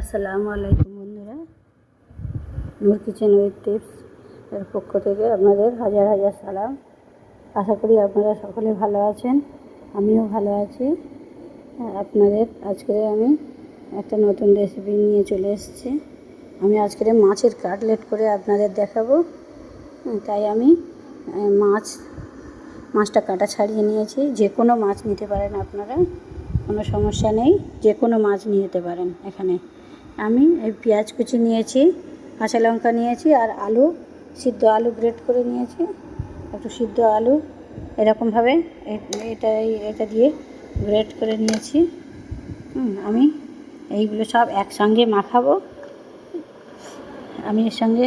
আসসালামু আলাইকুম বন্ধুরা। নূর কিচেন উইথ টিপস এর পক্ষ থেকে আপনাদের হাজার হাজার সালাম। আশা করি আপনারা সকলে ভালো আছেন আমিও ভালো আছি। হ্যাঁ, আপনাদের আজকে আমি একটা নতুন রেসিপি নিয়ে চলে এসেছি। আমি আজকে মাছের কাটলেট করে আপনাদের দেখাবো। তাই আমি মাছ মাছটা কাটা ছাড়িয়ে নিয়েছি। যে কোনো মাছ নিতে পারেন আপনারা কোনো সমস্যা নেই। যে কোনো মাছ নিয়ে যেতে পারেন এখানে। আমি এই পেঁয়াজ কুচি নিয়েছি, কাঁচা লঙ্কা নিয়েছি আর আলু, সিদ্ধ আলু গ্রেট করে নিয়েছি। একটু সিদ্ধ আলু এরকমভাবে এটা এটা দিয়ে গ্রেট করে নিয়েছি। আমি এইগুলো সব একসঙ্গে মাখাবো। আমি এর সঙ্গে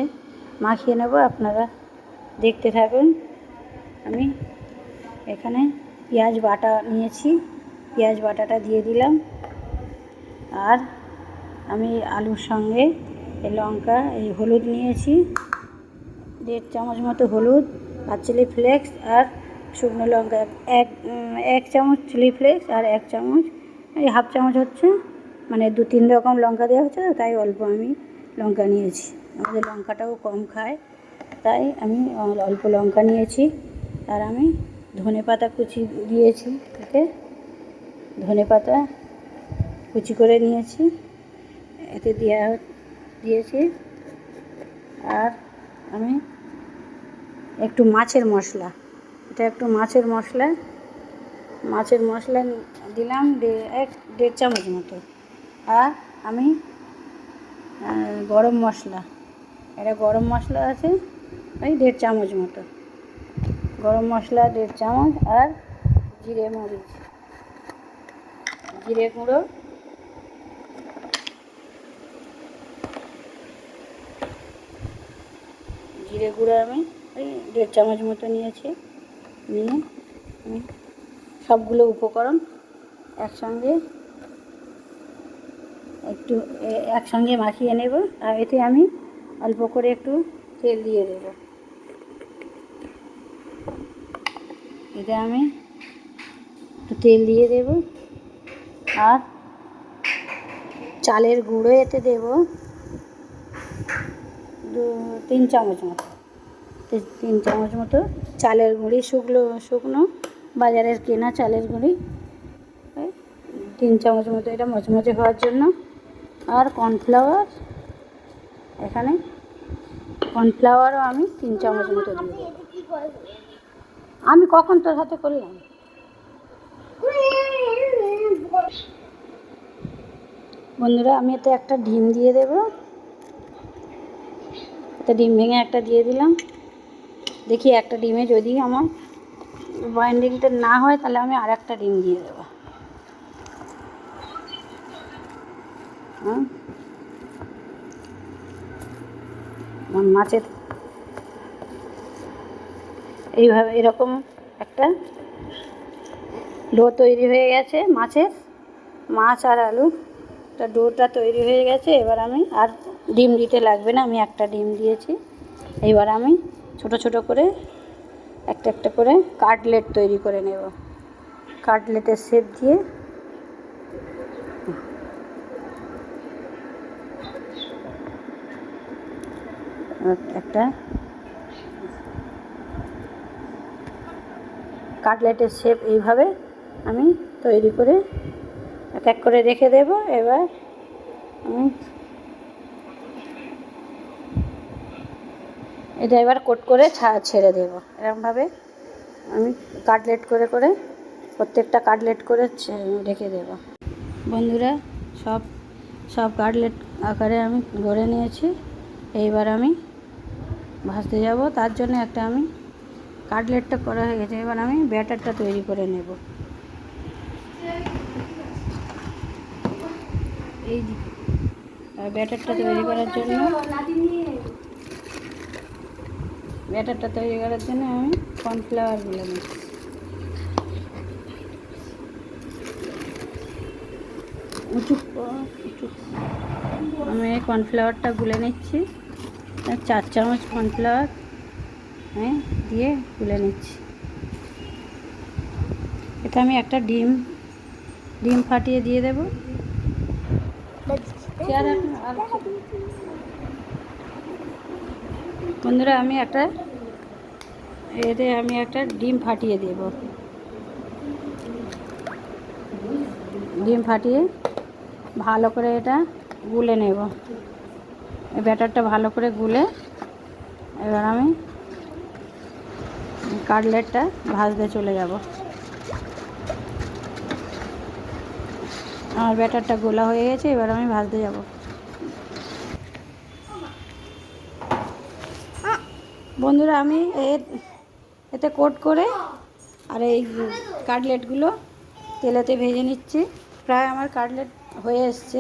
মাখিয়ে নেব, আপনারা দেখতে থাকুন। আমি এখানে পেঁয়াজ বাটা নিয়েছি, পেঁয়াজ বাটাটা দিয়ে দিলাম। আর আমি আলুর সঙ্গে এই লঙ্কা, এই হলুদ নিয়েছি। দেড় চামচ মতো হলুদ আর চিলি ফ্লেক্স আর শুকনো লঙ্কা, এক- এক চামচ চিলি ফ্লেক্স আর এক চামচ, এই হাফ চামচ হচ্ছে মানে দু তিন রকম লঙ্কা দেওয়া হচ্ছে, তাই অল্প আমি লঙ্কা নিয়েছি। আমাদের লঙ্কাটাও কম খায়, তাই আমি অল্প লঙ্কা নিয়েছি। আর আমি ধনে পাতা কুচি দিয়েছি, এতে ধনে পাতা কুচি করে নিয়েছি। এতে দেওয়া দিয়েছি। আর আমি একটু মাছের মশলা। এটা একটু মাছের মশলা। মাছের মশলা দিলাম এক, দেড় চামচ মতো। আর আমি গরম মশলা। এটা গরম মশলা আছে, ওই দেড় চামচ মতো। গরম মশলা দেড় চামচ আর জিরে মরিচ। জিরে গুঁড়ো জিরে গুঁড়ো আমি, ওই দেড় চামচ মতো নিয়েছি, নিয়ে আমি সবগুলো উপকরণ একসঙ্গে একটু একসঙ্গে মাখিয়ে নেব, আর এতে আমি অল্প করে একটু তেল দিয়ে দেব। এতে আমি একটু তেল দিয়ে দেব, আর চালের গুঁড়ো এতে দেব। দু তিন চামচ মতো। তিন চামচ মতো চালের গুঁড়ি শুকনো শুকনো, বাজারের কেনা চালের গুঁড়ি। তিন চামচ মতো এটা মচমচে হওয়ার জন্য। আর কর্নফ্লাওয়ার, এখানে কর্নফ্লাওয়ারও আমি তিন চামচ মতো দেবো। আমি কখন তোর হাতে করলাম? বন্ধুরা, আমি এতে একটা ডিম দিয়ে দেব। এতে ডিম ভেঙে একটা দিয়ে দিলাম। দেখি একটা ডিমে যদি আমার বাইন্ডিংটা না হয়, তাহলে আমি আর একটা ডিম দিয়ে দেবো। মাছের এইভাবে এরকম একটা ডো তৈরি হয়ে গেছে মাছের, মাছ আর আলু। তা ডোটা তৈরি হয়ে গেছে, এবার আমি আর ডিম দিতে লাগবে না, আমি একটা ডিম দিয়েছি। এবার আমি ছোট ছোট করে একটা একটা করে কাটলেট তৈরি করে নেব। কাটলেটের শেপ দিয়ে। একটা কাটলেটের শেপ এইভাবে আমি তৈরি করে এক এক করে রেখে দেব, এবার এটা এবার কোট করে ছা- ছেড়ে দেব। এরকমভাবে আমি কাটলেট করে করে প্রত্যেকটা কাটলেট করে রেখে দেব। বন্ধুরা, সব সব কাটলেট আকারে আমি গড়ে নিয়েছি। এইবার আমি ভাজতে যাব। তার জন্য একটা আমি কাটলেটটা করা হয়ে গেছে। এবার আমি ব্যাটারটা তৈরি করে নেব। এই ব্যাটারটা তৈরি করার জন্য। ব্যাটারটা তৈরি করার জন্য আমি কর্নফ্লাওয়ারগুলো নিচ্ছি। উঁচু উঁচু। আমি কর্নফ্লাওয়ারটা গুলে নিচ্ছি। চার চামচ কর্নফ্লাওয়ার আমি দিয়ে গুলে নিচ্ছি। এটা আমি একটা ডিম ডিম ফাটিয়ে দিয়ে দেবো। বন্ধুরা, আমি একটা এতে আমি একটা ডিম ফাটিয়ে দেব। ডিম ফাটিয়ে ভালো করে এটা গুলে নেব। এই ব্যাটারটা ভালো করে গুলে এবার আমি কাটলেটটা ভাজতে চলে যাব। আমার ব্যাটারটা গোলা হয়ে গেছে, এবার আমি ভাজতে যাব। বন্ধুরা, আমি এর এতে কোট করে আর এই কাটলেটগুলো তেলেতে ভেজে নিচ্ছি। প্রায় আমার কাটলেট হয়ে এসছে।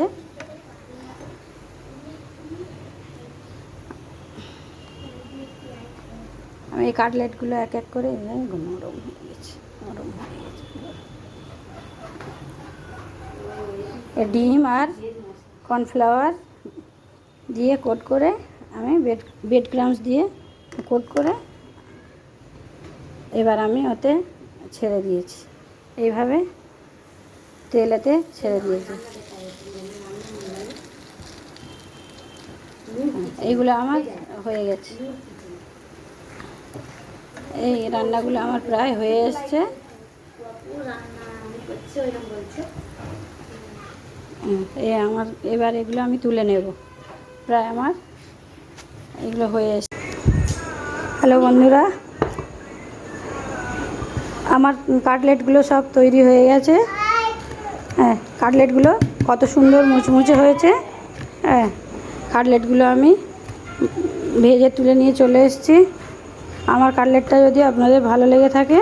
আমি এই কাটলেটগুলো এক এক করে নরম হয়ে গেছে নরম হয়ে গেছে। ডিম আর কর্নফ্লাওয়ার দিয়ে কোট করে আমি বেড বেড ক্রামস দিয়ে কোট করে এবার আমি ওতে ছেড়ে দিয়েছি। এইভাবে তেলেতে ছেড়ে দিয়েছি। এইগুলো আমার হয়ে গেছে। এই রান্নাগুলো আমার প্রায় হয়ে এসছে। এই আমার, এবার এগুলো আমি তুলে নেব। প্রায় আমার এগুলো হয়ে এসছে হ্যালো বন্ধুরা। আমার কাটলেটগুলো সব তৈরি হয়ে গেছে। হ্যাঁ কাটলেটগুলো কত সুন্দর মুচমুচে হয়েছে। হ্যাঁ কাটলেটগুলো আমি ভেজে তুলে নিয়ে চলে এসেছি। আমার কাটলেটটা যদি আপনাদের ভালো লেগে থাকে,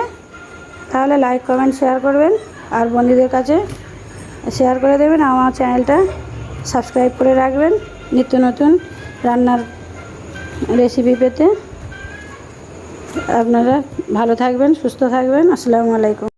তাহলে লাইক কমেন্ট শেয়ার করবেন। আর বন্ধুদের কাছে শেয়ার করে দেবেন, আমার চ্যানেলটা সাবস্ক্রাইব করে রাখবেন, নিত্য নতুন রান্নার রেসিপি পেতে। আপনারা ভালো থাকবেন, সুস্থ থাকবেন, আসসালামু আলাইকুম।